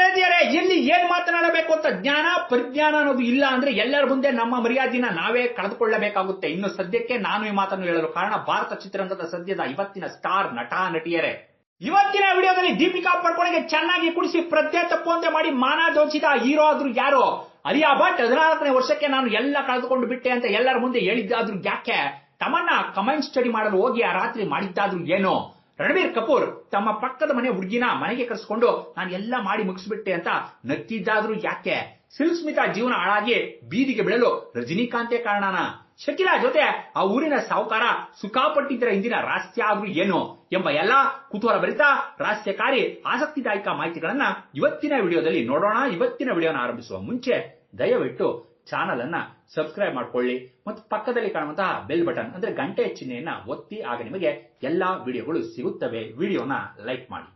ಗೆಳತಿಯರೇ ಎಲ್ಲಿ ಏನ್ ಮಾತನಾಡಬೇಕು ಅಂತ ಜ್ಞಾನ, ಪರಿಜ್ಞಾನ ಅನ್ನೋದು ಇಲ್ಲ ಅಂದ್ರೆ ಎಲ್ಲರ ಮುಂದೆ ನಮ್ಮ ಮರ್ಯಾದಿನ ನಾವೇ ಕಳೆದುಕೊಳ್ಳಬೇಕಾಗುತ್ತೆ. ಇನ್ನು ಸದ್ಯಕ್ಕೆ ನಾನು ಈ ಮಾತನ್ನು ಹೇಳಲು ಕಾರಣ ಭಾರತ ಚಿತ್ರರಂಗದ ಸದ್ಯದ ಇವತ್ತಿನ ಸ್ಟಾರ್ ನಟ, ನಟಿಯರೇ. ಇವತ್ತಿನ ವಿಡಿಯೋದಲ್ಲಿ ದೀಪಿಕಾ ಪಡ್ಕೊಳಗೆ ಚೆನ್ನಾಗಿ ಕುಡಿಸಿ ಪ್ರಜ್ಞೆ ತಪ್ಪುವಂತೆ ಮಾಡಿ ಮಾನ ದೋಚಿದ ಹೀರೋ ಆದ್ರೂ ಯಾರು? ಅಲಿಯಾ ಭಟ್ ಹದಿನಾಲ್ಕನೇ ವರ್ಷಕ್ಕೆ ನಾನು ಎಲ್ಲ ಕಳೆದುಕೊಂಡು ಬಿಟ್ಟೆ ಅಂತ ಎಲ್ಲರ ಮುಂದೆ ಹೇಳಿದ್ದಾದ್ರೂ ಯಾಕೆ? ತಮ್ಮನ್ನ ಕಮೆಂಟ್ ಸ್ಟಡಿ ಮಾಡಲು ಹೋಗಿ ಆ ರಾತ್ರಿ ಮಾಡಿದ್ದಾದ್ರೂ ಏನು? ರಣಬೀರ್ ಕಪೂರ್ ತಮ್ಮ ಪಕ್ಕದ ಮನೆ ಹುಡುಗಿನ ಮನೆಗೆ ಕರೆಸ್ಕೊಂಡು, ನಾನು ಎಲ್ಲ ಮಾಡಿ ಮುಗಿಸ್ಬಿಟ್ಟೆ ಅಂತ ನಕ್ಕಿದ್ದಾದ್ರೂ ಯಾಕೆ? ಸಿಲ್ಸ್ಮಿತಾ ಜೀವನ ಹಾಳಾಗಿ ಬೀದಿಗೆ ಬೀಳಲು ರಜನಿಕಾಂತೆ ಕಾರಣನ. ಶಕಿಲಾ ಜೊತೆ ಆ ಊರಿನ ಸಾಹುಕಾರ ಸುಖಾಪಟ್ಟಿದ್ದರ ಹಿಂದಿನ ರಹಸ್ಯ ಆದ್ರೂ ಏನು ಎಂಬ ಎಲ್ಲ ಕುತೂಹಲ ಭರಿತ ರಹಸ್ಯಕಾರಿ, ಆಸಕ್ತಿದಾಯಕ ಮಾಹಿತಿಗಳನ್ನ ಇವತ್ತಿನ ವಿಡಿಯೋದಲ್ಲಿ ನೋಡೋಣ. ಇವತ್ತಿನ ವಿಡಿಯೋನ ಆರಂಭಿಸುವ ಮುಂಚೆ ದಯವಿಟ್ಟು ಚಾನಲ್ ಅನ್ನ ಸಬ್ಸ್ಕ್ರೈಬ್ ಮಾಡ್ಕೊಳ್ಳಿ ಮತ್ತು ಪಕ್ಕದಲ್ಲಿ ಕಾಣುವಂತಹ ಬೆಲ್ ಬಟನ್ ಅಂದ್ರೆ ಗಂಟೆ ಚಿಹ್ನೆಯನ್ನ ಒತ್ತಿ ಆಗ ನಿಮಗೆ ಎಲ್ಲಾ ವಿಡಿಯೋಗಳು ಸಿಗುತ್ತವೆ. ವಿಡಿಯೋನ ಲೈಕ್ ಮಾಡಿ.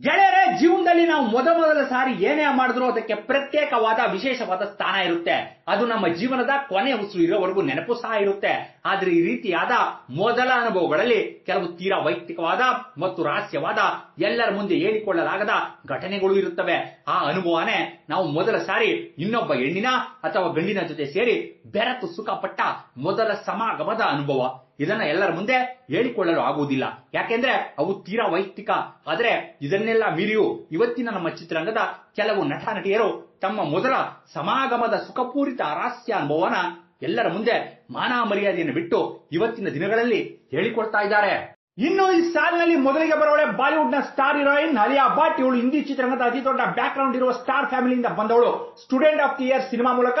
ಗೆಳೆಯರೇ, ಜೀವನದಲ್ಲಿ ನಾವು ಮೊದ ಮೊದಲ ಸಾರಿ ಏನೇ ಮಾಡಿದ್ರು ಅದಕ್ಕೆ ಪ್ರತ್ಯೇಕವಾದ ವಿಶೇಷವಾದ ಸ್ಥಾನ ಇರುತ್ತೆ. ಅದು ನಮ್ಮ ಜೀವನದ ಕೊನೆ ಉಸಿರು ಇರೋವರೆಗೂ ನೆನಪು ಸಹ ಇರುತ್ತೆ. ಆದ್ರೆ ಈ ರೀತಿಯಾದ ಮೊದಲ ಅನುಭವಗಳಲ್ಲಿ ಕೆಲವು ತೀರಾ ವೈಯಕ್ತಿಕವಾದ ಮತ್ತು ರಹಸ್ಯವಾದ, ಎಲ್ಲರ ಮುಂದೆ ಹೇಳಿಕೊಳ್ಳಲಾಗದ ಘಟನೆಗಳು ಇರುತ್ತವೆ. ಆ ಅನುಭವನೇ ನಾವು ಮೊದಲ ಸಾರಿ ಇನ್ನೊಬ್ಬ ಹೆಣ್ಣಿನ ಅಥವಾ ಗಂಡಿನ ಜೊತೆ ಸೇರಿ ಬೆರೆತು ಸುಖಪಟ್ಟ ಮೊದಲ ಸಮಾಗಮದ ಅನುಭವ. ಇದನ್ನ ಎಲ್ಲರ ಮುಂದೆ ಹೇಳಿಕೊಳ್ಳಲು ಆಗುವುದಿಲ್ಲ. ಯಾಕೆಂದ್ರೆ ಅವು ತೀರಾ ವೈಯಕ್ತಿಕ. ಆದ್ರೆ ಇದನ್ನೆಲ್ಲ ಮೀರಿಯು ಇವತ್ತಿನ ನಮ್ಮ ಚಿತ್ರರಂಗದ ಕೆಲವು ನಟ ನಟಿಯರು ತಮ್ಮ ಮೊದಲ ಸಮಾಗಮದ ಸುಖಪೂರಿತ ಅರಾಸ್ಯ ಅನುಭವನ ಎಲ್ಲರ ಮುಂದೆ ಮಾನ ಮರ್ಯಾದೆಯನ್ನು ಬಿಟ್ಟು ಇವತ್ತಿನ ದಿನಗಳಲ್ಲಿ ಹೇಳಿಕೊಳ್ತಾ ಇದ್ದಾರೆ. ಇನ್ನು ಈ ಸಾಲಿನಲ್ಲಿ ಮೊದಲಿಗೆ ಬರೋಳೆ ಬಾಲಿವುಡ್ನ ಸ್ಟಾರ್ ಹೀರೋಯಿನ್ ಅಲಿಯಾ ಭಟ್. ಇವಳು ಹಿಂದಿ ಚಿತ್ರರಂಗದ ಅತಿ ದೊಡ್ಡ ಬ್ಯಾಕ್ ಗ್ರೌಂಡ್ ಇರುವ ಸ್ಟಾರ್ ಫ್ಯಾಮಿಲಿಯಿಂದ ಬಂದವಳು. Student of the year cinema ಮೂಲಕ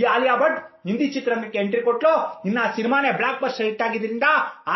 ಈ ಆಲಿಯಾ ಭಟ್ ಹಿಂದಿ ಚಿತ್ರರಂಗಕ್ಕೆ ಎಂಟ್ರಿ ಕೊಟ್ಲು. ಇನ್ನ ಆ ಸಿನಿಮಾನೇ ಬ್ಲಾಕ್ ಬಸ್ಟರ್ ಹಿಟ್ ಆಗಿದ್ರಿಂದ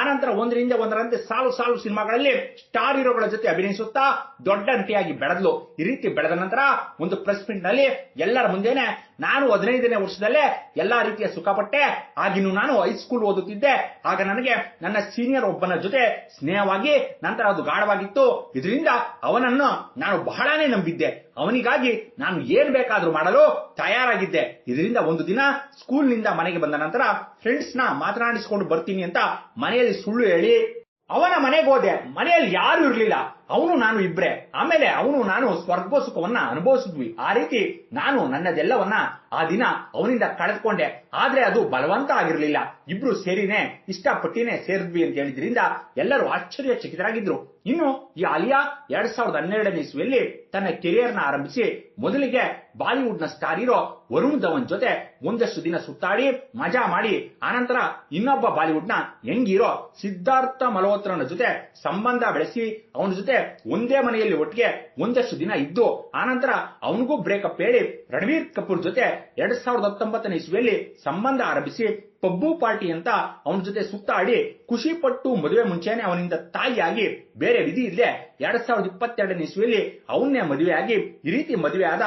ಆನಂತರ ಒಂದರಿಂದ ಒಂದರಂತೆ ಸಾಲು ಸಾಲು ಸಿನಿಮಾಗಳಲ್ಲಿ ಸ್ಟಾರ್ ಹೀರೋಗಳ ಜೊತೆ ಅಭಿನಯಿಸುತ್ತಾ ದೊಡ್ಡ ನಟಿಯಾಗಿ ಬೆಳೆದ್ಲು. ಈ ರೀತಿ ಬೆಳೆದ ನಂತರ ಒಂದು ಪ್ರೆಸ್ ಮೀಟ್ನಲ್ಲಿ ಎಲ್ಲರ ಮುಂದೆನೆ ನಾನು ಹದಿನೈದನೇ ವರ್ಷದಲ್ಲೇ ಎಲ್ಲಾ ರೀತಿಯ ಸುಖಪಟ್ಟೆ ಆಗಿನ್ನು ನಾನು ಹೈಸ್ಕೂಲ್ ಓದುತ್ತಿದ್ದೆ. ಆಗ ನನಗೆ ನನ್ನ ಸೀನಿಯರ್ ಒಬ್ಬನ ಜೊತೆ ಸ್ನೇಹವಾಗಿ, ನಂತರ ಅದು ಗಾಢವಾಗಿತ್ತು. ಇದರಿಂದ ಅವನನ್ನು ನಾನು ಬಹಳನೇ ನಂಬಿದ್ದೆ. ಅವನಿಗಾಗಿ ನಾನು ಏನ್ ಬೇಕಾದರೂ ಮಾಡಲು ತಯಾರಾಗಿದ್ದೆ. ಇದರಿಂದ ಒಂದು ದಿನ ಸ್ಕೂಲ್ನಿಂದ ಮನೆಗೆ ಬಂದ ನಂತರ ಫ್ರೆಂಡ್ಸ್ನ ಮಾತನಾಡಿಸಿಕೊಂಡು ಬರ್ತೀನಿ ಅಂತ ಮನೆಯಲ್ಲಿ ಸುಳ್ಳು ಹೇಳಿ ಅವನ ಮನೆಗೆ ಹೋದೆ. ಮನೆಯಲ್ಲಿ ಯಾರು ಇರಲಿಲ್ಲ. ಅವನು ನಾನು ಇಬ್ರೆ. ಆಮೇಲೆ ಅವನು ನಾನು ಸ್ವರ್ಗೋಸುಖವನ್ನ ಅನುಭವಿಸಿದ್ವಿ. ಆ ರೀತಿ ನಾನು ನನ್ನದೆಲ್ಲವನ್ನ ಆ ದಿನ ಅವನಿಂದ ಕಳೆದುಕೊಂಡೆ. ಆದ್ರೆ ಅದು ಬಲವಂತ ಆಗಿರಲಿಲ್ಲ. ಇಬ್ರು ಸೇರಿನೇ, ಇಷ್ಟಪಟ್ಟಿನೇ ಸೇರಿದ್ವಿ ಅಂತ ಹೇಳಿದ್ರಿಂದ ಎಲ್ಲರೂ ಆಶ್ಚರ್ಯಚಕಿತರಾಗಿದ್ರು. ಇನ್ನು ಈ ಅಲಿಯಾ ಎರಡ್ ಸಾವಿರದ ಹನ್ನೆರಡನೇ ಇಸ್ವಿಯಲ್ಲಿ ತನ್ನ ಕೆರಿಯರ್ನ ಆರಂಭಿಸಿ ಮೊದಲಿಗೆ ಬಾಲಿವುಡ್ನ ಸ್ಟಾರ್ ಇರೋ ವರುಣ್ ಧವನ್ ಜೊತೆ ಒಂದಷ್ಟು ದಿನ ಸುತ್ತಾಡಿ, ಮಜಾ ಮಾಡಿ ಆನಂತರ ಇನ್ನೊಬ್ಬ ಬಾಲಿವುಡ್ನ ಯಂಗ್ ಹೀರೋ ಸಿದ್ಧಾರ್ಥ ಮಲ್ಹೋತ್ರನ ಜೊತೆ ಸಂಬಂಧ ಬೆಳೆಸಿ ಅವನ ಜೊತೆ ಒಂದೇ ಮನೆಯಲ್ಲಿ ಒಟ್ಟಿಗೆ ಒಂದಷ್ಟು ದಿನ ಇದ್ದು ಆನಂತರ ಅವನಿಗೂ ಬ್ರೇಕಪ್ ಹೇಳಿ, ರಣವೀರ್ ಕಪೂರ್ ಜೊತೆ ಎರಡ್ ಸಾವಿರದ ಹತ್ತೊಂಬತ್ತನೇ ಇಸ್ವಿಯಲ್ಲಿ ಸಂಬಂಧ ಆರಂಭಿಸಿ ಪಬ್ಬು ಪಾರ್ಟಿ ಅಂತ ಅವನ ಜೊತೆ ಸುತ್ತಾಡಿ ಖುಷಿ ಪಟ್ಟು ಮದುವೆ ಮುಂಚೆನೆ ಅವನಿಂದ ತಾಯಿಯಾಗಿ ಬೇರೆ ವಿಧಿ ಇಲ್ಲದೆ ಎರಡ್ ಸಾವಿರದ ಇಪ್ಪತ್ತೆರಡನೇ ಇಸ್ವಿಯಲ್ಲಿ ಅವನ್ನೇ ಮದುವೆಯಾಗಿ ಈ ರೀತಿ ಮದುವೆಯಾದ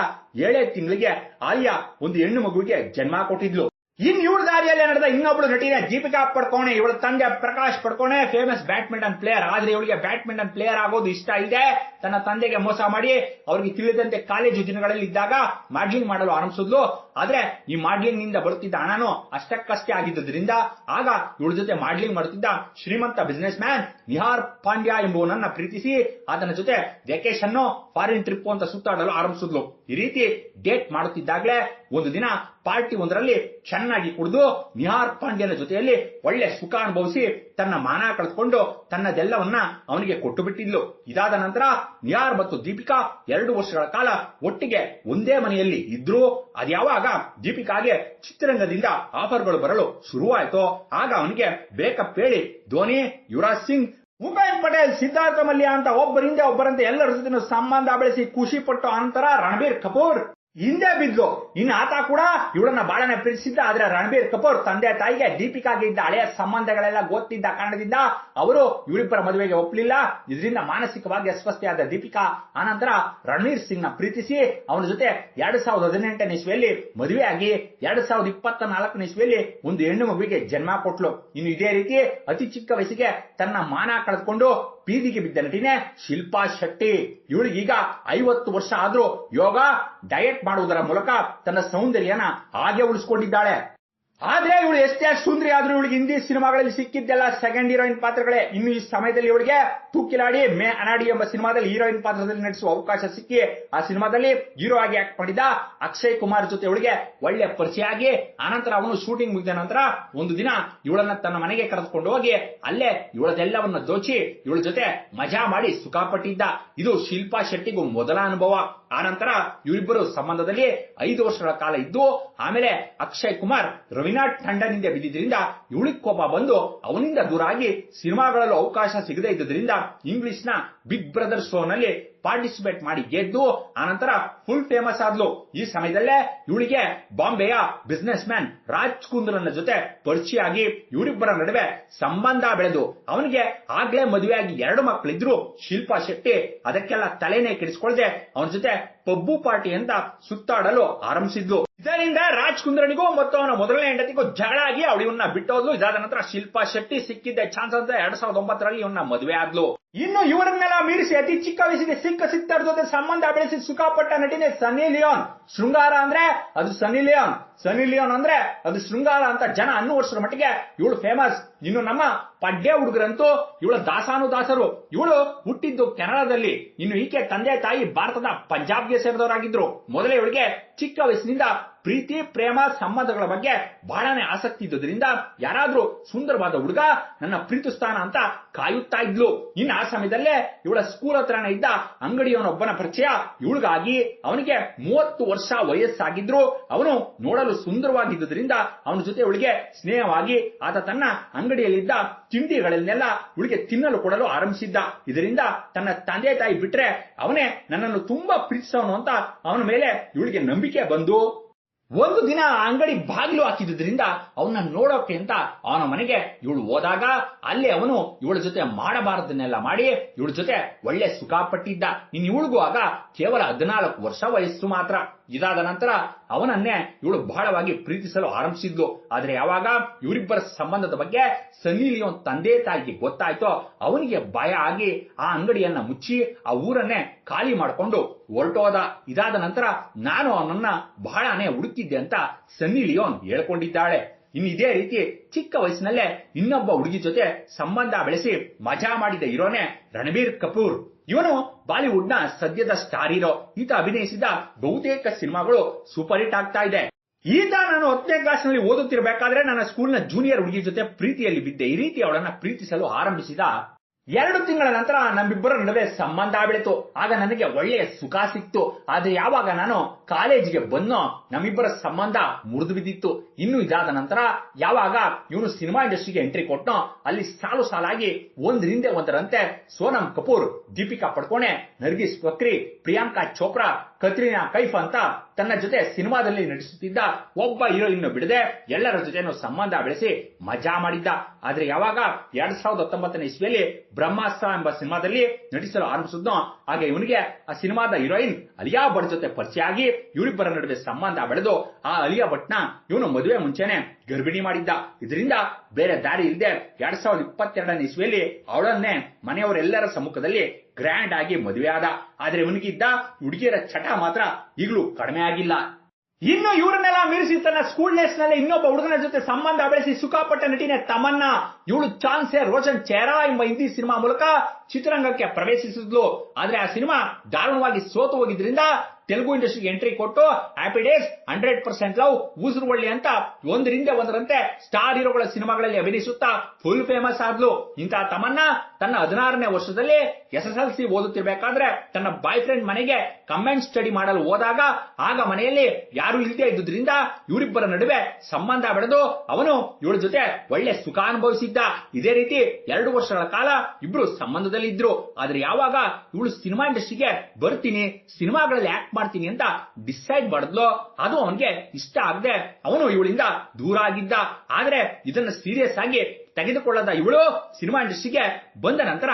ಏಳೇ ತಿಂಗಳಿಗೆ ಆಲಿಯಾ ಒಂದು ಹೆಣ್ಣು ಮಗುವಿಗೆ ಜನ್ಮ ಕೊಟ್ಟಿದ್ಲು. ಇನ್ ಇವಳ ದಾರಿಯಲ್ಲಿ ನಡೆದ ಇನ್ನೊಬ್ಳು ನಟಿನ ದೀಪಿಕಾ ಪಡ್ಕೋಣೆ, ಇವಳ ತಂದೆ Prakash Padukone famous badminton player ಆದ್ರೆ ಇವಳಿಗೆ ಬ್ಯಾಡ್ಮಿಂಟನ್ ಪ್ಲೇಯರ್ ಆಗೋದು ಇಷ್ಟ ಇದೆ. ತನ್ನ ತಂದೆಗೆ ಮೋಸ ಮಾಡಿ ಅವ್ರಿಗೆ ತಿಳಿದಂತೆ ಕಾಲೇಜು ದಿನಗಳಲ್ಲಿ ಇದ್ದಾಗ ಮಾಡ್ಲಿಂಗ್ ಮಾಡಲು ಆರಂಭಿಸಿದ್ಲು. ಆದ್ರೆ ಈ ಮಾಡ್ಲಿಂಗ್ನಿಂದ ಬರುತ್ತಿದ್ದ ಹಣನು ಅಷ್ಟಕ್ಕಷ್ಟೇ ಆಗಿದ್ದರಿಂದ ಆಗ ಇವಳ ಜೊತೆ ಮಾಡ್ಲಿಂಗ್ ಮಾಡುತ್ತಿದ್ದ ಶ್ರೀಮಂತ ಬಿಸಿನೆಸ್ ಮ್ಯಾನ್ ನಿಹಾರ್ ಪಾಂಡ್ಯ ಎಂಬುವನನ್ನ ಪ್ರೀತಿಸಿ ಆತನ ಜೊತೆ ವೆಕೇಶನ್ ಫಾರಿನ್ ಟ್ರಿಪ್ ಅಂತ ಸುತ್ತಾಡಲು ಆರಂಭಿಸಿದ್ಲು. ಈ ರೀತಿ ಡೇಟ್ ಮಾಡುತ್ತಿದ್ದಾಗಲೇ ಒಂದು ದಿನ ಪಾರ್ಟಿ ಒಂದರಲ್ಲಿ ಚೆನ್ನಾಗಿ ಕುಡಿದು ನಿಹಾರ್ ಪಾಂಡ್ಯನ ಜೊತೆಯಲ್ಲಿ ಒಳ್ಳೆ ಸುಖ ಅನುಭವಿಸಿ ತನ್ನ ಮಾನ ಕಳೆದುಕೊಂಡು ತನ್ನದೆಲ್ಲವನ್ನ ಅವನಿಗೆ ಕೊಟ್ಟು ಬಿಟ್ಟಿದ್ಲು ಇದಾದ ನಂತರ ನಿಹಾರ್ ಮತ್ತು ದೀಪಿಕಾ ಎರಡು ವರ್ಷಗಳ ಕಾಲ ಒಟ್ಟಿಗೆ ಒಂದೇ ಮನೆಯಲ್ಲಿ ಇದ್ರು. ಅದ್ಯಾವಾಗ ದೀಪಿಕಾಗೆ ಚಿತ್ರರಂಗದಿಂದ ಆಫರ್ಗಳು ಬರಲು ಶುರುವಾಯಿತು, ಆಗ ಅವನಿಗೆ ಬೇಕಪ್ ಹೇಳಿ, ಧೋನಿ, ಯುವರಾಜ್ ಸಿಂಗ್ ಉಪೇನ್ ಪಟೇಲ್, ಸಿದ್ಧಾರ್ಥ ಮಲ್ಯ ಅಂತ ಒಬ್ಬರಿಂದ ಒಬ್ಬರಂತೆ ಎಲ್ಲರ ಜೊತೆ ಸಂಬಂಧ ಬೆಳೆಸಿ ಖುಷಿ ಪಟ್ಟು ಅಂತರ ರಣಬೀರ್ ಕಪೂರ್. ಹಿಂದೆ ಬಿದ್ಲು. ಇನ್ನು ಆತ ಕೂಡ ಇವಳನ್ನ ಬಾಳನ ಪ್ರೀತಿಸಿದ್ದ, ಆದ್ರೆ ರಣಬೀರ್ ಕಪೂರ್ ತಂದೆ ತಾಯಿಗೆ ದೀಪಿಕಾಗೆ ಇದ್ದ ಹಳೆಯ ಸಂಬಂಧಗಳೆಲ್ಲ ಗೊತ್ತಿದ್ದ ಕಾರಣದಿಂದ ಅವರು ಇವರಿಬ್ಬರ ಮದುವೆಗೆ ಒಪ್ಪಲಿಲ್ಲ ಇದರಿಂದ ಮಾನಸಿಕವಾಗಿ ಅಸ್ವಸ್ಥೆಯಾದ ದೀಪಿಕಾ ಆನಂತರ ರಣವೀರ್ ಸಿಂಗ್ನ ಪ್ರೀತಿಸಿ ಅವನ ಜೊತೆ ಎರಡ್ ಸಾವಿರದ ಹದಿನೆಂಟನೇ ಇಸ್ವಿಯಲ್ಲಿ ಮದುವೆಯಾಗಿ ಎರಡ್ ಸಾವಿರದ ಇಪ್ಪತ್ತ ನಾಲ್ಕನೇ ಇಸ್ವಿಯಲ್ಲಿ ಒಂದು ಹೆಣ್ಣು ಮಗುವಿಗೆ ಜನ್ಮ ಕೊಟ್ಲು. ಇನ್ನು ಇದೇ ರೀತಿ ಅತಿ ಚಿಕ್ಕ ವಯಸ್ಸಿಗೆ ತನ್ನ ಮಾನ ಕಳೆದುಕೊಂಡು ಬೀದಿಗೆ ಬಿದ್ದ ನಟಿನೇ ಶಿಲ್ಪಾ ಶೆಟ್ಟಿ. ಈಗ ಐವತ್ತು ವರ್ಷ ಆದ್ರೂ ಯೋಗ ಡಯಟ್ ಮಾಡುವುದರ ಮೂಲಕ ತನ್ನ ಸೌಂದರ್ಯನ ಹಾಗೆ ಉಳಿಸಿಕೊಂಡಿದ್ದಾಳೆ. ಆದ್ರೆ ಇವಳು ಎಷ್ಟೇ ಸುಂದ್ರಿ ಆದ್ರೂ ಇವಳಿಗೆ ಹಿಂದಿ ಸಿನಿಮಾಗಳಲ್ಲಿ ಸಿಕ್ಕಿದ್ದೆಲ್ಲ ಸೆಕೆಂಡ್ ಹೀರೋಯಿನ್ ಪಾತ್ರಗಳೇ. ಇನ್ನು ಈ ಸಮಯದಲ್ಲಿ ಇವಳಿಗೆ ತೂಕಿಲಾಡಿ ಮೇ ಅನಾಡಿ ಎಂಬ ಸಿನಿಮಾದಲ್ಲಿ ಹೀರೋಯಿನ್ ಪಾತ್ರದಲ್ಲಿ ನಟಿಸುವ ಅವಕಾಶ ಸಿಕ್ಕಿ ಆ ಸಿನಿಮಾದಲ್ಲಿ ಹೀರೋ ಆಗಿ ಆಕ್ಟ್ ಮಾಡಿದ ಅಕ್ಷಯ್ ಕುಮಾರ್ ಜೊತೆ ಇವಳಿಗೆ ಒಳ್ಳೆ ಪರಿಚಯ ಆಗಿ ಆನಂತರ ಅವನು ಶೂಟಿಂಗ್ ಮುಗಿದ ನಂತರ ಒಂದು ದಿನ ಇವಳನ್ನ ತನ್ನ ಮನೆಗೆ ಕರೆದುಕೊಂಡು ಹೋಗಿ ಅಲ್ಲೇ ಇವಳದೆಲ್ಲವನ್ನ ದೋಚಿ ಇವಳ ಜೊತೆ ಮಜಾ ಮಾಡಿ ಸುಖಪಟ್ಟಿದ್ದ ಇದು ಶಿಲ್ಪಾ ಶೆಟ್ಟಿಗೂ ಮೊದಲ ಅನುಭವ. ಆನಂತರ ಇವರಿಬ್ಬರು ಸಂಬಂಧದಲ್ಲಿ ಐದು ವರ್ಷಗಳ ಕಾಲ ಇದ್ದು, ಆಮೇಲೆ ಅಕ್ಷಯ್ ಕುಮಾರ್ ರವಿನಾಥ್ ಟಂಡನ್ನಿಂದ ಬಿದ್ದಿದ್ದರಿಂದ ಇವಳಿಗೆ ಕೋಪ ಬಂದು ಅವನಿಂದ ದೂರ ಆಗಿ ಸಿನಿಮಾಗಳಲ್ಲೂ ಅವಕಾಶ ಸಿಗದೇ ಇದ್ದುದರಿಂದ ಇಂಗ್ಲಿಷ್ನ ಬಿಗ್ ಬ್ರದರ್ ಶೋ ನಲ್ಲಿ ಪಾರ್ಟಿಸಿಪೇಟ್ ಮಾಡಿ ಗೆದ್ದು ಆನಂತರ ಫುಲ್ ಫೇಮಸ್ ಆದ್ಲು. ಈ ಸಮಯದಲ್ಲೇ ಇವಳಿಗೆ ಬಾಂಬೆಯ ಬಿಸ್ನೆಸ್ ಮ್ಯಾನ್ ರಾಜ್ ಕುಂದ್ರನ ಜೊತೆ ಪರಿಚಯ ಆಗಿ ಇವರಿಬ್ಬರ ನಡುವೆ ಸಂಬಂಧ ಬೆಳೆದು, ಅವನಿಗೆ ಆಗ್ಲೇ ಮದುವೆಯಾಗಿ ಎರಡು ಮಕ್ಕಳಿದ್ರು. ಶಿಲ್ಪಾ ಶೆಟ್ಟಿ ಅದಕ್ಕೆಲ್ಲ ತಲೆನೇ ಕೆಡಿಸ್ಕೊಳ್ದೆ ಅವನ ಜೊತೆ ಪಬ್ಬು ಪಾರ್ಟಿ ಅಂತ ಸುತ್ತಾಡಲು ಆರಂಭಿಸಿದ್ಲು. ಇದರಿಂದ ರಾಜ್ ಕುಂದ್ರನಿಗೂ ಮತ್ತು ಅವನ ಮೊದಲನೇ ಹೆಂಡತಿಗೂ ಜಗಳ ಆಗಿ ಅವಳು ಇವನ್ನ ಬಿಟ್ಟೋದ್ಲು. ಇದಾದ ನಂತರ ಶಿಲ್ಪಾ ಶೆಟ್ಟಿ ಸಿಕ್ಕಿದ್ದ ಚಾನ್ಸ್ ಅಂತ ಎರಡ್ ಸಾವಿರದ ಒಂಬತ್ತರಲ್ಲಿ ಇವನ್ನ ಮದುವೆ ಆದ್ಲು. ಇನ್ನು ಇವರನ್ನೆಲ್ಲ ಮೀರಿಸಿ ಅತಿ ಚಿಕ್ಕ ವಯಸ್ಸಿಗೆ ಸಿಕ್ಕ ಸಿಕ್ತರ ಜೊತೆ ಸಂಬಂಧ ಬೆಳೆಸಿ ಸುಖಪಟ್ಟ ನಟಿನೇ ಸನ್ನಿ ಲಿಯೋನ್. ಶೃಂಗಾರ ಅಂದ್ರೆ ಅದು ಸನ್ನಿ ಲಿಯೋನ್. ಸನ್ನಿ ಲಿಯೋನ್ ಅಂದ್ರೆ ಅದು ಶೃಂಗಾರ ಅಂತ ಜನ ಅನ್ನು ವರ್ಷದ ಮಟ್ಟಿಗೆ ಇವಳು ಫೇಮಸ್ ಇನ್ನು ನಮ್ಮ ಪಡ್ಡೆ ಹುಡುಗರಂತೂ ಇವಳು ದಾಸಾನು ದಾಸರು ಇವಳು ಹುಟ್ಟಿದ್ದು ಕೆನಡಾದಲ್ಲಿ. ಇನ್ನು ಈಕೆ ತಂದೆ ತಾಯಿ ಭಾರತದ ಪಂಜಾಬ್ಗೆ ಸೇರಿದವರಾಗಿದ್ರು. ಮೊದಲೇ ಇವಳಿಗೆ ಚಿಕ್ಕ ವಯಸ್ಸಿನಿಂದ ಪ್ರೀತಿ, ಪ್ರೇಮ ಸಂಬಂಧಗಳ ಬಗ್ಗೆ ಬಹಳನೇ ಆಸಕ್ತಿ ಇದ್ದುದರಿಂದ ಯಾರಾದ್ರೂ ಸುಂದರವಾದ ಹುಡುಗ ನನ್ನ ಪ್ರೀತಿಸ್ತಾನ ಅಂತ ಕಾಯುತ್ತಾ ಇದ್ಲು. ಇನ್ನು ಆ ಸಮಯದಲ್ಲೇ ಇವಳ ಸ್ಕೂಲ್ ಹತ್ರನೇ ಇದ್ದ ಅಂಗಡಿಯವನೊಬ್ಬನ ಪರಿಚಯ ಇವಳಿಗಾಗಿ ಅವನಿಗೆ ಮೂವತ್ತು ವರ್ಷ ವಯಸ್ಸಾಗಿದ್ರು. ಅವನು ನೋಡಲು ಸುಂದರವಾಗಿದ್ದುದರಿಂದ ಅವನ ಜೊತೆ ಇವಳಿಗೆ ಸ್ನೇಹವಾಗಿ ಆತ ತನ್ನ ಅಂಗಡಿಯಲ್ಲಿದ್ದ ತಿಂಡಿಗಳನ್ನೆಲ್ಲ ಇವಳಿಗೆ ತಿನ್ನಲು ಕೊಡಲು ಆರಂಭಿಸಿದ್ದ. ಇದರಿಂದ ತನ್ನ ತಂದೆ ತಾಯಿ ಬಿಟ್ರೆ ಅವನೇ ನನ್ನನ್ನು ತುಂಬಾ ಪ್ರೀತಿಸೋನು ಅಂತ ಅವನ ಮೇಲೆ ಇವಳಿಗೆ ನಂಬಿಕೆ ಬಂದು ಒಂದು ದಿನ ಅಂಗಡಿ ಬಾಗಿಲು ಹಾಕಿದ್ರಿಂದ ಅವನ್ನ ನೋಡೋಕೆ ಅಂತ ಅವನ ಮನೆಗೆ ಇವಳು ಹೋದಾಗ ಅಲ್ಲಿ ಅವನು ಇವಳ ಜೊತೆ ಮಾಡಬಾರದನ್ನೆಲ್ಲ ಮಾಡಿ ಇವಳ ಜೊತೆ ಒಳ್ಳೆ ಸುಖ ಪಟ್ಟಿದ್ದ. ಇನ್ನು ಇವಳಿಗೂ ಆಗ ಕೇವಲ ಹದಿನಾಲ್ಕು ವರ್ಷ ವಯಸ್ಸು ಮಾತ್ರ. ಇದಾದ ನಂತರ ಅವನನ್ನೇ ಇವಳು ಬಹಳವಾಗಿ ಪ್ರೀತಿಸಲು ಆರಂಭಿಸಿದ್ಲು. ಆದ್ರೆ ಯಾವಾಗ ಇವರಿಬ್ಬರ ಸಂಬಂಧದ ಬಗ್ಗೆ ಸನ್ನಿ ಲಿಯೋನ್ ತಂದೆ ತಾಯಿಗೆ ಗೊತ್ತಾಯ್ತೋ ಅವನಿಗೆ ಭಯ ಆಗಿ ಆ ಅಂಗಡಿಯನ್ನ ಮುಚ್ಚಿ ಆ ಊರನ್ನೇ ಖಾಲಿ ಮಾಡಿಕೊಂಡು ಹೊರಟೋದ. ಇದಾದ ನಂತರ ನಾನು ಅವನನ್ನ ಬಹಳನೇ ಹುಡುಕಿದ್ದೆ ಅಂತ ಸನ್ನಿ ಲಿಯೋನ್ ಹೇಳ್ಕೊಂಡಿದ್ದಾಳೆ. ಇನ್ನು ಇದೇ ರೀತಿ ಚಿಕ್ಕ ವಯಸ್ಸಿನಲ್ಲೇ ಇನ್ನೊಬ್ಬ ಹುಡುಗಿ ಜೊತೆ ಸಂಬಂಧ ಬೆಳೆಸಿ ಮಜಾ ಮಾಡಿದ ಇರೋನೆ ರಣಬೀರ್ ಕಪೂರ್. ಇವನು ಬಾಲಿವುಡ್ನ ಸದ್ಯದ ಸ್ಟಾರ್ ಹೀರೋ. ಈತ ಅಭಿನಯಿಸಿದ ಬಹುತೇಕ ಸಿನಿಮಾಗಳು ಸೂಪರ್ ಹಿಟ್ ಆಗ್ತಾ ಇದೆ. ಈತ ನಾನು ಹತ್ತನೇ ಕ್ಲಾಸ್ನಲ್ಲಿ ಓದುತ್ತಿರಬೇಕಾದ್ರೆ ನನ್ನ ಸ್ಕೂಲ್ನ ಜೂನಿಯರ್ ಹುಡುಗಿ ಜೊತೆ ಪ್ರೀತಿಯಲ್ಲಿ ಬಿದ್ದೆ. ಈ ರೀತಿ ಅವಳನ್ನ ಪ್ರೀತಿಸಲು ಆರಂಭಿಸಿದ ಎರಡು ತಿಂಗಳ ನಂತರ ನಮ್ಮಿಬ್ಬರ ನಡುವೆ ಸಂಬಂಧ ಬೆಳೆತು ಆಗ ನನಗೆ ಒಳ್ಳೆಯ ಸುಖ ಸಿಕ್ತು. ಆದ್ರೆ ಯಾವಾಗ ನಾನು ಕಾಲೇಜಿಗೆ ಬಂದೋ ನಮ್ಮಿಬ್ಬರ ಸಂಬಂಧ ಮುರಿದು ಬಿದ್ದಿತ್ತು. ಇನ್ನು ಇದಾದ ನಂತರ ಯಾವಾಗ ಇವನು ಸಿನಿಮಾ ಇಂಡಸ್ಟ್ರಿಗೆ ಎಂಟ್ರಿ ಕೊಟ್ಟನೋ ಅಲ್ಲಿ ಸಾಲು ಸಾಲಾಗಿ ಒಂದ್ರಿಂದೆ ಒಂದರಂತೆ ಸೋನಂ ಕಪೂರ್, ದೀಪಿಕಾ ಪಡ್ಕೋಣೆ, ನರ್ಗಿಸ್ ಬಕ್ರಿ ಪ್ರಿಯಾಂಕಾ ಚೋಪ್ರಾ ಕತ್ರಿನಾ ಕೈಫ್ ಅಂತ ತನ್ನ ಜೊತೆ ಸಿನಿಮಾದಲ್ಲಿ ನಟಿಸುತ್ತಿದ್ದ ಒಬ್ಬ ಹೀರೋಯಿನ್ ಬಿಡದೆ ಎಲ್ಲರ ಜೊತೆನೂ ಸಂಬಂಧ ಬೆಳೆಸಿ ಮಜಾ ಮಾಡಿದ್ದ. ಆದ್ರೆ ಯಾವಾಗ ಎರಡ್ ಸಾವಿರದ ಹತ್ತೊಂಬತ್ತನೇ ಇಸ್ವಿಯಲ್ಲಿ ಬ್ರಹ್ಮಾಸ್ತ್ರ ಎಂಬ ಸಿನಿಮಾದಲ್ಲಿ ನಟಿಸಲು ಆರಂಭಿಸಿದ್ನೋ ಹಾಗೆ ಇವನಿಗೆ ಆ ಸಿನಿಮಾದ ಹೀರೋಯಿನ್ ಅಲಿಯಾ ಭಟ್ ಜೊತೆ ಪರಿಚಯ ಆಗಿ ಇವರಿಬ್ಬರ ನಡುವೆ ಸಂಬಂಧ ಬೆಳೆದು ಆ ಅಲಿಯಾ ಭಟ್ನ ಇವನು ಮದುವೆ ಮುಂಚೆನೆ ಗರ್ಭಿಣಿ ಮಾಡಿದ್ದ. ಇದರಿಂದ ಬೇರೆ ದಾರಿ ಇಲ್ಲದೆ ಎರಡ್ ಸಾವಿರದ ಇಪ್ಪತ್ತೆರಡನೇ ಇಸ್ವಿಯಲ್ಲಿ ಅವಳನ್ನೇ ಮನೆಯವರೆಲ್ಲರ ಸಮ್ಮುಖದಲ್ಲಿ ಗ್ರ್ಯಾಂಡ್ ಆಗಿ ಮದುವೆ ಆದ. ಆದ್ರೆ ಇವನಿಗಿದ್ದ ಹುಡುಗಿಯರ ಚಟ ಮಾತ್ರ ಈಗಲೂ ಕಡಿಮೆ ಆಗಿಲ್ಲ. ಇನ್ನು ಇವರನ್ನೆಲ್ಲ ಮೀರಿಸಿ ತನ್ನ ಸ್ಕೂಲ್ ಡೇಸ್ನಲ್ಲಿ ಇನ್ನೊಬ್ಬ ಹುಡುಗನ ಜೊತೆ ಸಂಬಂಧ ಬೆಳೆಸಿ ಸುಖಪಟ್ಟ ನಟಿನೇ ತಮನ್ನ. ಇವಳು ಚಾನ್ಸೆ ರೋಷನ್ ಚೇರಾ ಎಂಬ ಹಿಂದಿ ಸಿನಿಮಾ ಮೂಲಕ ಚಿತ್ರರಂಗಕ್ಕೆ ಪ್ರವೇಶಿಸಿದ್ಲು. ಆದ್ರೆ ಆ ಸಿನಿಮಾ ದಾರುಣವಾಗಿ ಸೋತು ಹೋಗಿದ್ರಿಂದ ತೆಲುಗು ಇಂಡಸ್ಟ್ರಿಗೆ ಎಂಟ್ರಿ ಕೊಟ್ಟು happy days, hundred percent love, Oosaravelli ಅಂತ ಒಂದರಿಂದ ಒಂದರಂತೆ ಸ್ಟಾರ್ ಹೀರೋಗಳ ಸಿನಿಮಾಗಳಲ್ಲಿ ಅಭಿನಯಿಸುತ್ತಾ ಫುಲ್ ಫೇಮಸ್ ಆದ್ಲು. ಇಂತಹ ತಮನ್ನ ತನ್ನ ಹದಿನಾರನೇ ವರ್ಷದಲ್ಲಿ ಎಸ್ ಎಸ್ ಎಲ್ ಸಿ ಓದುತ್ತಿರ್ಬೇಕಾದ್ರೆ ತನ್ನ ಬಾಯ್ ಫ್ರೆಂಡ್ ಮನೆಗೆ ಕಮೆಂಟ್ ಸ್ಟಡಿ ಮಾಡಲು ಹೋದಾಗ ಆಗ ಮನೆಯಲ್ಲಿ ಯಾರು ಇಲ್ಲದೆ ಇದ್ದುದರಿಂದ ಇವರಿಬ್ಬರ ನಡುವೆ ಸಂಬಂಧ ಬೆಳೆದು ಅವನು ಇವಳ ಜೊತೆ ಒಳ್ಳೆ ಸುಖ ಅನುಭವಿಸಿದ್ದ. ಇದೇ ರೀತಿ ಎರಡು ವರ್ಷಗಳ ಕಾಲ ಇಬ್ರು ಸಂಬಂಧದಲ್ಲಿ ಇದ್ರು ಆದ್ರೆ ಯಾವಾಗ ಇವಳು ಸಿನಿಮಾ ಇಂಡಸ್ಟ್ರಿಗೆ ಬರ್ತೀನಿ, ಸಿನಿಮಾಗಳಲ್ಲಿ ಆಕ್ಟ್ ಮಾಡ್ತೀನಿ ಅಂತ ಡಿಸೈಡ್ ಮಾಡಿದ್ಲು, ಅದು ಅವನಿಗೆ ಇಷ್ಟ ಆಗದೆ ಅವನು ಇವಳಿಂದ ದೂರ ಆಗಿದ್ದ. ಆದ್ರೆ ಇದನ್ನ ಸೀರಿಯಸ್ ಆಗಿ ತೆಗೆದುಕೊಳ್ಳದ ಇವಳು ಸಿನಿಮಾ ಇಂಡಸ್ಟ್ರಿಗೆ ಬಂದ ನಂತರ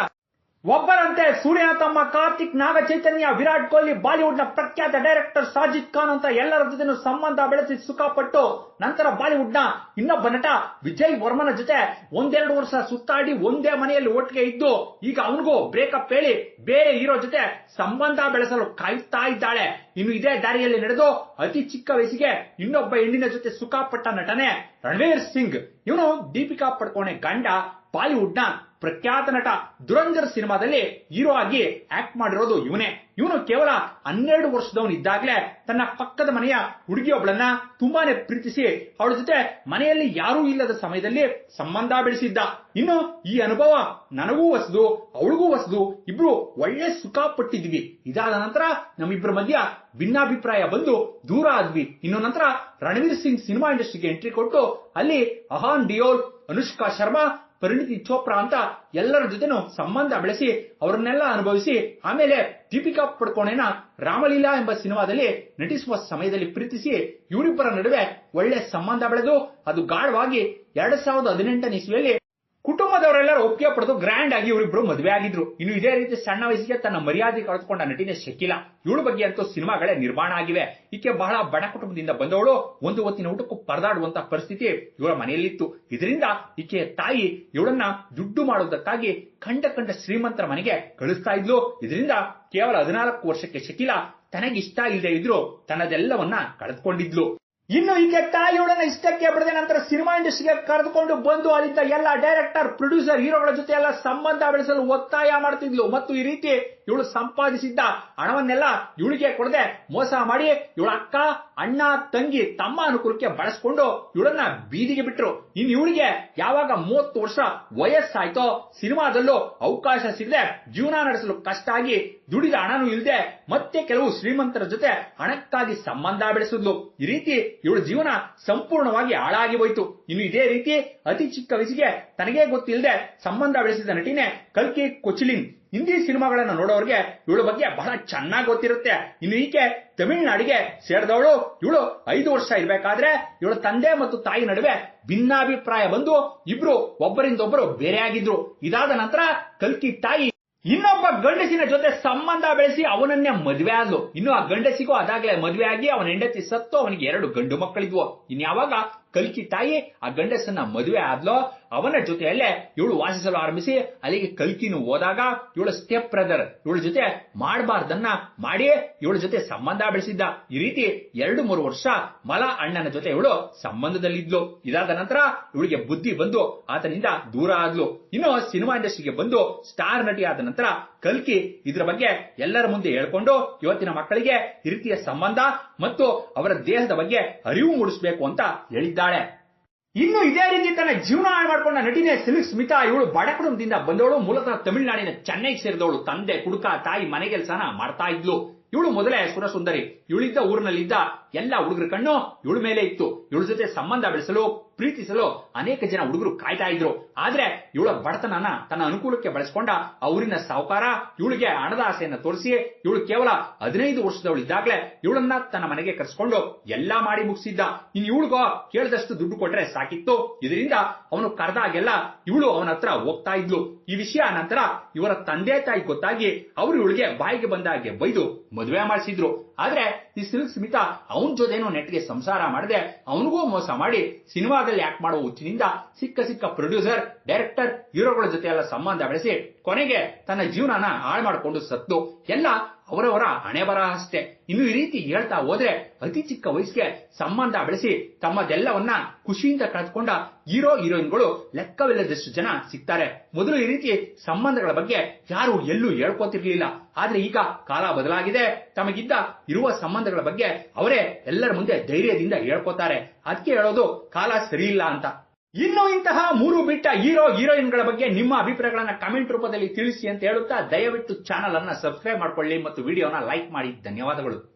ಒಬ್ಬರಂತೆ ಸೂರ್ಯನ ತಮ್ಮ ಕಾರ್ತಿಕ್ ನಾಗ ಚೈತನ್ಯ ವಿರಾಟ್ ಕೊಹ್ಲಿ ಬಾಲಿವುಡ್ನ ಪ್ರಖ್ಯಾತ ಡೈರೆಕ್ಟರ್ ಸಾಜಿದ್ ಖಾನ್ ಅಂತ ಎಲ್ಲರ ಜೊತೆ ಸಂಬಂಧ ಬೆಳೆಸಿ ಸುಖಪಟ್ಟು ನಂತರ ಬಾಲಿವುಡ್ನ ಇನ್ನೊಬ್ಬ ನಟ ವಿಜಯ್ ವರ್ಮನ ಜೊತೆ ಒಂದೆರಡು ವರ್ಷ ಸುತ್ತಾಡಿ ಒಂದೇ ಮನೆಯಲ್ಲಿ ಒಟ್ಟಿಗೆ ಇದ್ದು, ಈಗ ಅವನಿಗೂ ಬ್ರೇಕಪ್ ಹೇಳಿ ಬೇರೆ ಹೀರೋ ಜೊತೆ ಸಂಬಂಧ ಬೆಳೆಸಲು ಕಾಯುತ್ತಾ ಇದ್ದಾಳೆ. ಇನ್ನು ಇದೇ ದಾರಿಯಲ್ಲಿ ನಡೆದು ಅತಿ ಚಿಕ್ಕ ವಯಸ್ಸಿಗೆ ಇನ್ನೊಬ್ಬ ಹೆಣ್ಣಿನ ಜೊತೆ ಸುಖಪಟ್ಟ ನಟನೆ ರಣವೀರ್ ಸಿಂಗ್. ಇವನು ದೀಪಿಕಾ ಪಡ್ಕೋಣೆ ಗಂಡ ಬಾಲಿವುಡ್ನ ಪ್ರಖ್ಯಾತ ನಟ ದುರಂಧರ್ ಸಿನಿಮಾದಲ್ಲಿ ಹೀರೋ ಆಗಿ ಆಕ್ಟ್ ಮಾಡಿರೋದು ಇವನೇ. ಇವನು ಕೇವಲ ಹನ್ನೆರಡು ವರ್ಷದವನಿದ್ದಾಗಲೇ ತನ್ನ ಪಕ್ಕದ ಮನೆಯ ಹುಡುಗಿಯೊಬ್ಬಳನ್ನ ತುಂಬಾನೇ ಪ್ರೀತಿಸಿ ಅವಳ ಜೊತೆ ಮನೆಯಲ್ಲಿ ಯಾರೂ ಇಲ್ಲದ ಸಮಯದಲ್ಲಿ ಸಂಬಂಧ ಬೆಳೆಸಿದ್ದ. ಇನ್ನು ಈ ಅನುಭವ ನನಗೂ ಹೊಸದು, ಅವಳಿಗೂ ಹೊಸದು, ಇಬ್ರು ಒಳ್ಳೆ ಸುಖ ಪಟ್ಟಿದ್ವಿ ಇದಾದ ನಂತರ ನಮ್ಮಿಬ್ಬರ ಮಧ್ಯ ಭಿನ್ನಾಭಿಪ್ರಾಯ ಬಂದು ದೂರ ಆದ್ವಿ. ಇನ್ನು ನಂತರ ರಣವೀರ್ ಸಿಂಗ್ ಸಿನಿಮಾ ಇಂಡಸ್ಟ್ರಿಗೆ ಎಂಟ್ರಿ ಕೊಟ್ಟು ಅಲ್ಲಿ ಅಹಾನ್ ಡಿಯೋಲ್, ಅನುಷ್ಕಾ ಶರ್ಮಾ ಪರಿಣಿತಿ ಚೋಪ್ರಾ ಅಂತ ಎಲ್ಲರ ಜೊತೆನೂ ಸಂಬಂಧ ಬೆಳೆಸಿ, ಅವರನ್ನೆಲ್ಲ ಅನುಭವಿಸಿ, ಆಮೇಲೆ ದೀಪಿಕಾ ಪಡ್ಕೋಣೆನ ರಾಮಲೀಲಾ ಎಂಬ ಸಿನಿಮಾದಲ್ಲಿ ನಟಿಸುವ ಸಮಯದಲ್ಲಿ ಪ್ರೀತಿಸಿ, ಇವರಿಬ್ಬರ ನಡುವೆ ಒಳ್ಳೆ ಸಂಬಂಧ ಬೆಳೆದು, ಅದು ಗಾಢವಾಗಿ ಎರಡ್ ಸಾವಿರದ ಹದಿನೆಂಟನೇ ಇಸ್ವಿಯಲ್ಲಿ ಕುಟುಂಬದವರೆಲ್ಲರೂ ಒಪ್ಪಿಗೆ ಪಡೆದು ಗ್ರ್ಯಾಂಡ್ ಆಗಿ ಇವರಿಬ್ರು ಮದುವೆ ಆಗಿದ್ರು. ಇನ್ನು ಇದೇ ರೀತಿ ಸಣ್ಣ ವಯಸ್ಸಿಗೆ ತನ್ನ ಮರ್ಯಾದೆ ಕಳೆದುಕೊಂಡ ನಟಿನೇ ಶಕಿಲಾ. ಇವಳ ಬಗ್ಗೆ ಅಂತೂ ಸಿನಿಮಾಗಳೇ ನಿರ್ಮಾಣ ಆಗಿವೆ. ಈಕೆ ಬಹಳ ಬಡ ಕುಟುಂಬದಿಂದ ಬಂದವಳು. ಒಂದು ಹೊತ್ತಿನ ಊಟಕ್ಕೂ ಪರದಾಡುವಂತ ಪರಿಸ್ಥಿತಿ ಇವಳ ಮನೆಯಲ್ಲಿತ್ತು. ಇದರಿಂದ ಈಕೆಯ ತಾಯಿ ಇವಳನ್ನ ದುಡ್ಡು ಮಾಡುವುದಕ್ಕಾಗಿ ಕಂಡ ಕಂಡ ಶ್ರೀಮಂತರ ಮನೆಗೆ ಕಳಿಸ್ತಾ ಇದ್ಲು. ಇದರಿಂದ ಕೇವಲ ಹದಿನಾಲ್ಕು ವರ್ಷಕ್ಕೆ ಶಕಿಲಾ ತನಗಿಷ್ಟ ಇಲ್ಲದೆ ಇದ್ರು ತನ್ನದೆಲ್ಲವನ್ನ ಕಳೆದುಕೊಂಡಿದ್ಲು. ಇನ್ನು ಈಕೆ ತಾಯಿಯೊಡನೆ ಇಷ್ಟಕ್ಕೆ ಬಿಡದೆ ನಂತರ ಸಿನಿಮಾ ಇಂಡಸ್ಟ್ರಿಗೆ ಕರೆದುಕೊಂಡು ಬಂದು ಅಲ್ಲಿದ್ದ ಎಲ್ಲ ಡೈರೆಕ್ಟರ್, ಪ್ರೊಡ್ಯೂಸರ್, ಹೀರೋಗಳ ಜೊತೆ ಎಲ್ಲ ಸಂಬಂಧ ಬೆಳೆಸಲು ಒತ್ತಾಯ ಮಾಡ್ತಿದ್ಲು. ಮತ್ತು ಈ ರೀತಿ ಇವಳು ಸಂಪಾದಿಸಿದ್ದ ಹಣವನ್ನೆಲ್ಲ ಇವಳಿಗೆ ಕೊಡದೆ ಮೋಸ ಮಾಡಿ ಇವಳ ಅಕ್ಕ, ಅಣ್ಣ, ತಂಗಿ, ತಮ್ಮ ಅನುಕೂಲಕ್ಕೆ ಬಳಸ್ಕೊಂಡು ಇವಳನ್ನ ಬೀದಿಗೆ ಬಿಟ್ರು. ಇನ್ ಇವಳಿಗೆ ಯಾವಾಗ ಮೂವತ್ತು ವರ್ಷ ವಯಸ್ಸಾಯ್ತೋ ಸಿನಿಮಾದಲ್ಲೂ ಅವಕಾಶ ಸಿಗದೆ ಜೀವನ ನಡೆಸಲು ಕಷ್ಟ ಆಗಿ ದುಡಿದ ಹಣನೂ ಇಲ್ಲದೆ ಮತ್ತೆ ಕೆಲವು ಶ್ರೀಮಂತರ ಜೊತೆ ಹಣಕ್ಕಾಗಿ ಸಂಬಂಧ ಬೆಳೆಸಿದ್ಲು. ಈ ರೀತಿ ಇವಳ ಜೀವನ ಸಂಪೂರ್ಣವಾಗಿ ಹಾಳಾಗಿ ಹೋಯಿತು. ಇನ್ನು ಇದೇ ರೀತಿ ಅತಿ ಚಿಕ್ಕ ವಯಸ್ಸಿಗೆ ತನಗೇ ಗೊತ್ತಿಲ್ಲದೆ ಸಂಬಂಧ ಬೆಳೆಸಿದ ನಟಿನೇ ಕಲ್ಕಿ ಕೊಚಿಲಿನ್ ಹಿಂದಿ ಸಿನಿಮಾಗಳನ್ನು ನೋಡೋರಿಗೆ ಇವಳ ಬಗ್ಗೆ ಬಹಳ ಚೆನ್ನಾಗಿ ಗೊತ್ತಿರುತ್ತೆ. ಇನ್ನು ಈಕೆ ತಮಿಳುನಾಡಿಗೆ ಸೇರಿದವಳು. ಇವಳು ಐದು ವರ್ಷ ಇರಬೇಕಾದ್ರೆ ಇವಳ ತಂದೆ ಮತ್ತು ತಾಯಿ ನಡುವೆ ಭಿನ್ನಾಭಿಪ್ರಾಯ ಬಂದು ಇಬ್ರು ಒಬ್ಬರಿಂದೊಬ್ಬರು ಬೇರೆಯಾಗಿದ್ರು. ಇದಾದ ನಂತರ ಕಲ್ಕಿ ತಾಯಿ ಇನ್ನೊಬ್ಬ ಗಂಡಸಿನ ಜೊತೆ ಸಂಬಂಧ ಬೆಳೆಸಿ ಅವನನ್ನೇ ಮದುವೆ ಆದ್ಲು. ಇನ್ನು ಆ ಗಂಡಸಿಗೂ ಅದಾಗ್ಲೇ ಮದುವೆ ಆಗಿ ಅವನ ಹೆಂಡತಿ ಸತ್ತು, ಅವನಿಗೆ ಎರಡು ಗಂಡು ಮಕ್ಕಳಿದ್ವು. ಇನ್ಯಾವಾಗ ಕಲ್ಕಿ ತಾಯಿ ಆ ಗಂಡಸನ್ನ ಮದುವೆ ಆದ್ಲೋ ಅವನ ಜೊತೆಯಲ್ಲೇ ಇವಳು ವಾಸಿಸಲು ಆರಂಭಿಸಿ ಅಲ್ಲಿಗೆ ಕಲ್ಕಿನು ಹೋದಾಗ ಇವಳ ಸ್ಟೆಪ್ ಬ್ರದರ್ ಇವಳ ಜೊತೆ ಮಾಡಬಾರ್ದನ್ನ ಮಾಡಿ ಇವಳ ಜೊತೆ ಸಂಬಂಧ ಬೆಳೆಸಿದ್ದ. ಈ ರೀತಿ ಎರಡು ಮೂರು ವರ್ಷ ಮಲ ಅಣ್ಣನ ಜೊತೆ ಇವಳು ಸಂಬಂಧದಲ್ಲಿದ್ಲು. ಇದಾದ ನಂತರ ಇವಳಿಗೆ ಬುದ್ಧಿ ಬಂದು ಆತನಿಂದ ದೂರ ಆದ್ಲು. ಇನ್ನು ಸಿನಿಮಾ ಇಂಡಸ್ಟ್ರಿಗೆ ಬಂದು ಸ್ಟಾರ್ ನಟಿ ಆದ ನಂತರ ಕಲ್ಕಿ ಇದ್ರ ಬಗ್ಗೆ ಎಲ್ಲರ ಮುಂದೆ ಹೇಳ್ಕೊಂಡು ಇವತ್ತಿನ ಮಕ್ಕಳಿಗೆ ಈ ರೀತಿಯ ಸಂಬಂಧ ಮತ್ತು ಅವರ ದೇಹದ ಬಗ್ಗೆ ಅರಿವು ಮೂಡಿಸಬೇಕು ಅಂತ ಹೇಳಿದ್ದಾಳೆ ಇನ್ನು ಇದೇ ರೀತಿ ತನ್ನ ಜೀವನ ಹಾಳು ಮಾಡ್ಕೊಂಡ ನಟಿನೇ ಸಿಲ್ಕ್ ಸ್ಮಿತಾ, ಇವಳು ಬಡ ಕುಟುಂಬದಿಂದ ಬಂದವಳು. ಮೂಲತಃ ತಮಿಳುನಾಡಿನ ಚೆನ್ನೈಗೆ ಸೇರಿದವಳು. ತಂದೆ, ಕುಡುಕ, ತಾಯಿ ಮನೆ ಕೆಲಸನ ಮಾಡ್ತಾ ಇದ್ಲು. ಇವಳು ಮೊದಲೇ ಸುರಸುಂದರಿ ಇವಳಿದ್ದ ಊರಿನಲ್ಲಿದ್ದ ಎಲ್ಲ ಹುಡುಗರ ಕಣ್ಣು ಇವಳ ಮೇಲೆ ಇತ್ತು. ಇವಳ ಜೊತೆ ಸಂಬಂಧ ಬೆಳೆಸಲು, ಪ್ರೀತಿಸಲು ಅನೇಕ ಜನ ಹುಡುಗರು ಕಾಯ್ತಾ ಇದ್ರು. ಆದ್ರೆ ಇವಳ ಬಡತನನ ತನ್ನ ಅನುಕೂಲಕ್ಕೆ ಬಳಸ್ಕೊಂಡ ಆ ಊರಿನ ಸಾಹುಕಾರ ಇವಳಿಗೆ ಹಣದ ಆಸೆಯನ್ನ ತೋರಿಸಿ, ಇವಳು ಕೇವಲ ಹದಿನೈದು ವರ್ಷದವಳಿದ್ದಾಗ್ಲೇ ಇವಳನ್ನ ತನ್ನ ಮನೆಗೆ ಕರೆಸ್ಕೊಂಡು ಎಲ್ಲಾ ಮಾಡಿ ಮುಗಿಸಿದ್ದ. ಇನ್ ಇವಳಿಗೋ ಕೇಳಿದಷ್ಟು ದುಡ್ಡು ಕೊಟ್ರೆ ಸಾಕಿತ್ತು. ಇದರಿಂದ ಅವನು ಕರೆದಾಗೆಲ್ಲ ಇವಳು ಅವನ ಹತ್ರ ಹೋಗ್ತಾ ಇದ್ಲು. ಈ ವಿಷಯ ನಂತರ ಇವರ ತಂದೆ ತಾಯಿ ಗೊತ್ತಾಗಿ ಅವರು ಇವಳಿಗೆ ಬಾಯಿಗೆ ಬಂದಾಗೆ ಬೈದು ಮದುವೆ ಮಾಡಿಸಿದ್ರು. ಆದ್ರೆ ಈ ಸಿಲ್ಕ್ ಸ್ಮಿತಾ ಅವನ ಜೊತೆನೂ ನೆಟ್ಗೆ ಸಂಸಾರ ಮಾಡದೆ, ಅವನಿಗೂ ಮೋಸ ಮಾಡಿ ಸಿನಿಮಾದಲ್ಲಿ ಆಕ್ಟ್ ಮಾಡುವ ಹುಚ್ಚಿನಿಂದ ಸಿಕ್ಕ ಸಿಕ್ಕ ಪ್ರೊಡ್ಯೂಸರ್ ಡೈರೆಕ್ಟರ್ ಹೀರೋಗಳ ಜೊತೆ ಎಲ್ಲ ಸಂಬಂಧ ಬೆಳೆಸಿ ಕೊನೆಗೆ ತನ್ನ ಜೀವನನ ಹಾಳು ಮಾಡಿಕೊಂಡು ಸತ್ತು. ಎಲ್ಲ ಅವರವರ ಹಣೆ ಬರಹ ಅಷ್ಟೇ. ಇನ್ನು ಈ ರೀತಿ ಹೇಳ್ತಾ ಹೋದ್ರೆ ಅತಿ ಚಿಕ್ಕ ವಯಸ್ಸಿಗೆ ಸಂಬಂಧ ಬೆಳೆಸಿ ತಮ್ಮದೆಲ್ಲವನ್ನ ಖುಷಿಯಿಂದ ಕಳೆದುಕೊಂಡ ಹೀರೋ, ಹೀರೋಯಿನ್ಗಳು ಲೆಕ್ಕವಿಲ್ಲದಷ್ಟು ಜನ ಸಿಗ್ತಾರೆ. ಮೊದಲು ಈ ರೀತಿ ಸಂಬಂಧಗಳ ಬಗ್ಗೆ ಯಾರು ಎಲ್ಲೂ ಹೇಳ್ಕೊತಿರ್ಲಿಲ್ಲ. ಆದ್ರೆ ಈಗ ಕಾಲ ಬದಲಾಗಿದೆ. ತಮಗಿದ್ದ ಇರುವ ಸಂಬಂಧಗಳ ಬಗ್ಗೆ ಅವರೇ ಎಲ್ಲರ ಮುಂದೆ ಧೈರ್ಯದಿಂದ ಹೇಳ್ಕೊತಾರೆ. ಅದಕ್ಕೆ ಹೇಳೋದು ಕಾಲ ಸರಿಯಿಲ್ಲ ಅಂತ. ಇನ್ನು ಇಂತಹ ಮೂರು ಬಿಟ್ಟ ಹೀರೋ ಹೀರೋಯಿನ್ಗಳ ಬಗ್ಗೆ ನಿಮ್ಮ ಅಭಿಪ್ರಾಯಗಳನ್ನ ಕಮೆಂಟ್ ರೂಪದಲ್ಲಿ ತಿಳಿಸಿ ಅಂತ ಹೇಳುತ್ತಾ ದಯವಿಟ್ಟು ಚಾನಲ್ ಅನ್ನ ಸಬ್ಸ್ಕ್ರೈಬ್ ಮಾಡ್ಕೊಳ್ಳಿ ಮತ್ತು ವಿಡಿಯೋನ ಲೈಕ್ ಮಾಡಿ. ಧನ್ಯವಾದಗಳು.